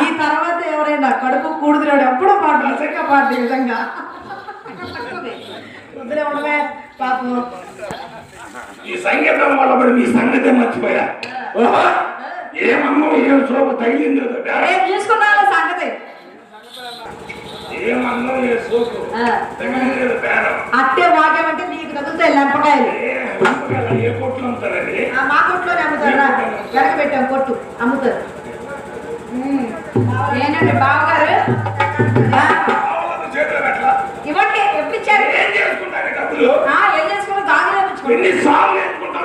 ఈ తర్వాత ఎవరైనా కడుపు కూడుతున్నాడు ఎప్పుడో పాట నిజంగా పాట విధంగా. ఉండవే పాపం. ఈ సంగీతం వల్ల మరి మీ సంగతే మర్చిపోయా? ఏమమ్మో ఏం శోభ తగిలిందో బేరం. ఏం చూసుకున్నావు సంగతి ఏమన్నో ఏ సోపు ఆ. తగిలిందో బేరం అట్టే వాకేమంటే నీకు తగులుతాయి లెంపకాయలు. మా కొట్టులోనే అమ్ముతారు. వెనక పెట్టాం కొట్టు అమ్ముతారు. ఏంటండి బావగారు? ఇవ్వండి ఎప్పుడు ఇచ్చారు ఏం చేసుకున్నా గాజులు వేపించుకోండి ఎన్ని సార్లు వేసుకుంటాం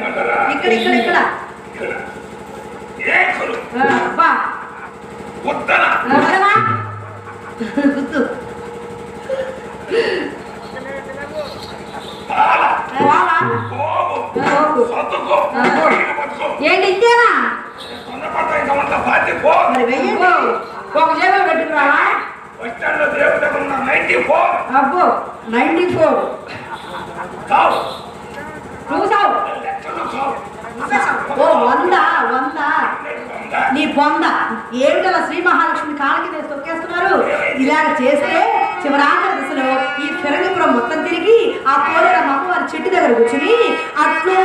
అంటారా ఇక్కడ ఇక్కడ అబ్బా ఉత్తర ఏంటి ఇంతేనా మరి వెయ్యండి. ఒక జేబులో పెట్టుకురావా అబ్బో నైన్టీ ఫోర్. ఓ వంద వంద. నీ బొంద. ఏమిటల శ్రీ మహాలక్ష్మి కాళ్ళకి నేను తొక్కేస్తున్నారు? ఇలాగ చేస్తే చివరాఖరి దశలో ఈ ఫిరంగిపురం మొత్తం తిరిగి ఆ కోరిక మగవారి చెట్టు దగ్గర కూర్చుని అట్లో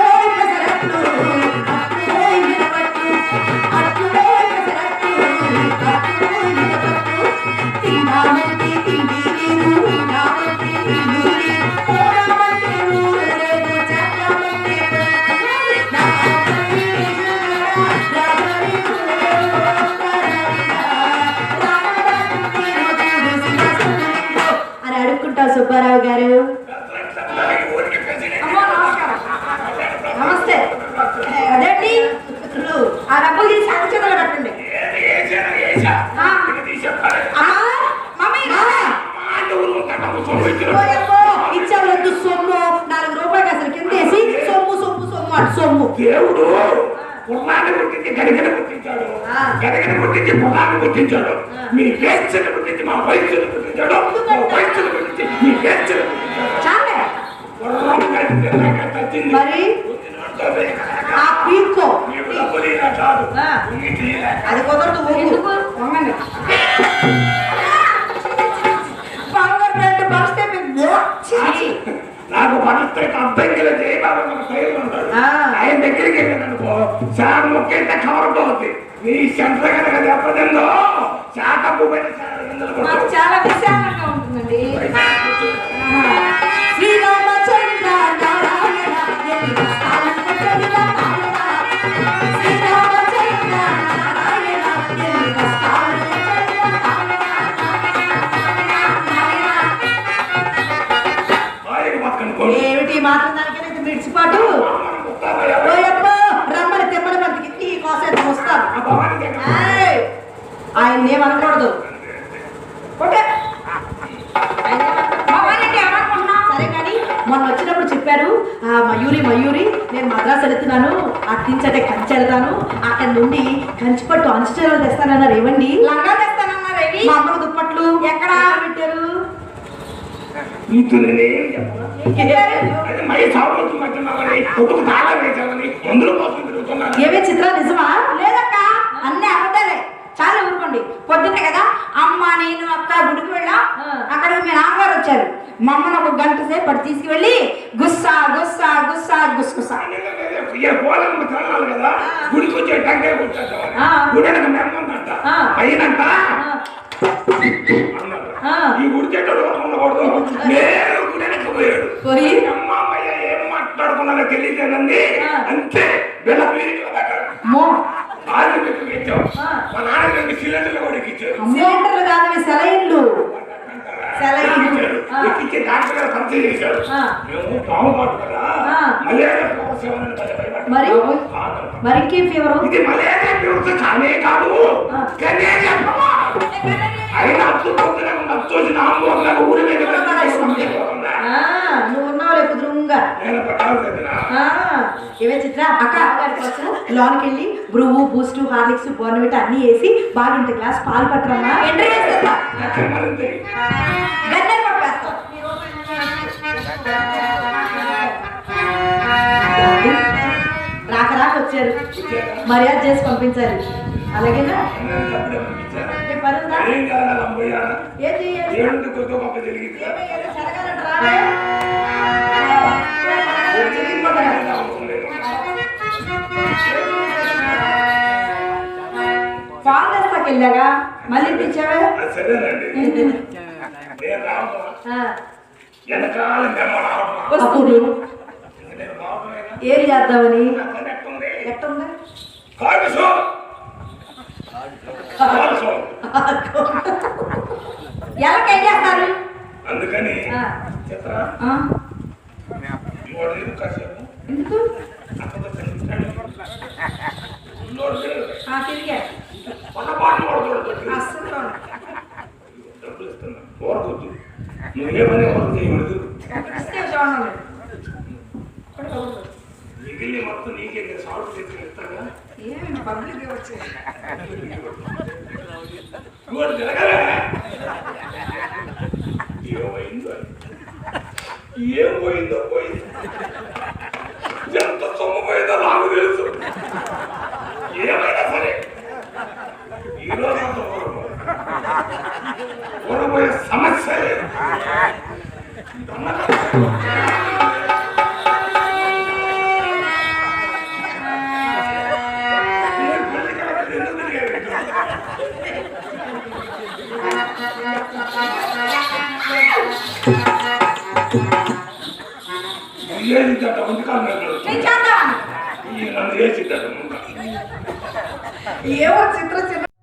సుబ్బారావు గారు. నమస్తే. అదేంటి? ఆ డబ్బులు తీసి చేతిలో పెట్టండి ఇచ్చేవాళ్ళొద్దు సొమ్ము. నాలుగు రూపాయలు అసలు కిందేసి సొమ్ము సొమ్ము సొమ్ము అటు సొమ్ము. దేవుడు. పున్నాన్ని పుట్టించి గడిగడ ఆ. గడిగడ పుట్టించి పున్నాన్ని పుట్టించాడు మీ వేస్తుని పుట్టించి మా వయసుని పుట్టించాడు మా గుర్రం కడితే నాకు తచ్చింది. మరి. ఆ పీక్కో. అది కుదరదు నాకు మనస్తే అర్థం కలిసి ఏ బాబా మన సైలు ఉంటాడు ఆ. ఆయన దగ్గరికి వెళ్ళానుకో చాలా ముఖ్యంగా కవర్ పోతుంది నీ సెంటర్ కనుక దెబ్బతిందో శాఖ. చాలా విశాలంగా ఉంటుందండి. మాత్రం దానికైనా మిడిచిపాటు రమ్మని తెమ్మని బతికి నీ కోసం వస్తాను! ఆయన ఏమనకూడదు సరే కానీ మొన్న వచ్చినప్పుడు చెప్పారు ఆ మయూరి మయూరి నేను మద్రాసు వెళ్తున్నాను అట్టించటే కంచి వెళ్తాను అక్కడి నుండి కంచి పట్టు అంచుచీరలు తెస్తానన్నారు ఏమండి? లంగా తెస్తానన్నారు మా అమ్మకు దుప్పట్లు ఎక్కడ? పెట్టారు? నేనేం చెప్పను. అది మై సాగుతుంది మధ్యనాలని కొడుకు తాళం వేశామని మందులు కోసం తిరుగుతున్నాను ఏవే చిత్ర నిజమా? లేదక్క అన్నీ అబద్ధాలే చాలా ఊరుకోండి. పొద్దున్నే కదా అమ్మ నేను అక్క గుడికి వెళ్ళా. అక్కడ మీ నాన్నగారు వచ్చారు. మా అమ్మను ఒక గంట సేపు అటు తీసుకువెళ్ళి గుస్సా గుస్సా గుస్సా గుస్గుసా ఇక పోలమ్మ కదా. గుడికి వచ్చే టంకాయ. గుడి మెమ్మందంట. ఆ. ఈ గుడి చెట్టు ఉండకూడదు నేను గుడి వెనక పోయాడు పోయి? అమ్మ అమ్మయ్య ఏం మాట్లాడుకున్నారో తెలియదేనండి. అంతే వీళ్ళ పీరికి పెట్టారు మో ఆరు పెట్టి ఇచ్చాం. మా నాన్న రెండు సిలిండర్లు కూడా ఇచ్చారు సిలిండర్లు కాదు ఇవి సెలైన్లు. ఎక్కించి డాక్టర్ గారు పరిచయం చేశారు. మేము పాము పాటు కదా. మలేరియా. మరి. మరి ఫీవరు ఇది ఫీవర్ కానే కాదు. కనేరియా. అయినా ఆందోళన ఊరి మీద నువ్వు ఉన్నావు రేపు వదినా. ఏమే చిత్ర అక్క కోసం లోనికి వెళ్ళి బ్రువ్వు బూస్ట్ హార్లిక్స్ బోర్నవిట అన్ని వేసి బాగింత గ్లాస్ పాలు పట్టరమ్మా. ఎంట్రీ వేస్తా రాక రాక వచ్చారు. మర్యాద చేసి పంపించాలి అలాగేనా? నేను అప్పుడే పంపించాను. ఏ పని ఉందా? ఏం కాదు అలా పోయాను. ఏం చెయ్యాలి? ఏడుంది కొత్త గొప్ప జరిగింది కదా. ఏమయ్యాలి? జరగాలంట రావే. జరిగింది కదా, ఏం అవసరం లేదు. పాలు తెస్తాకి వెళ్ళాగా మళ్ళీ తెచ్చావే సరేనండి నేను రావటం ఆ, వెనకాల మేము రావటం అప్పుడు నేను రావటమేనా? ఏం చేద్దామని ఎట్టుంది? ఎలాగ ఏం చేస్తారు? అందుకని. చిత్ర కాసేపు. ఎందుకు. డబ్బులు ఇస్తున్నా. కోరకొద్దు. నువ్వే పని చేయకూడదు. చూడండి మిగిలిన మొత్తం నీకే నేను సాల్వ్ చేసి ఇస్తాగా ఏమి పబ్లిక్ వచ్చి నువ్వు తిరగలే ఏమైందో ఏం పోయిందో పోయింది. ఎంత సొమ్ము పోయిందో నాకు తెలుసు. ఏమైనా సరే. ఈరోజు అంత సమస్య లేదు. నేను చేద్దాం ఈ నన్ను ఏమో చిత్ర చిత్ర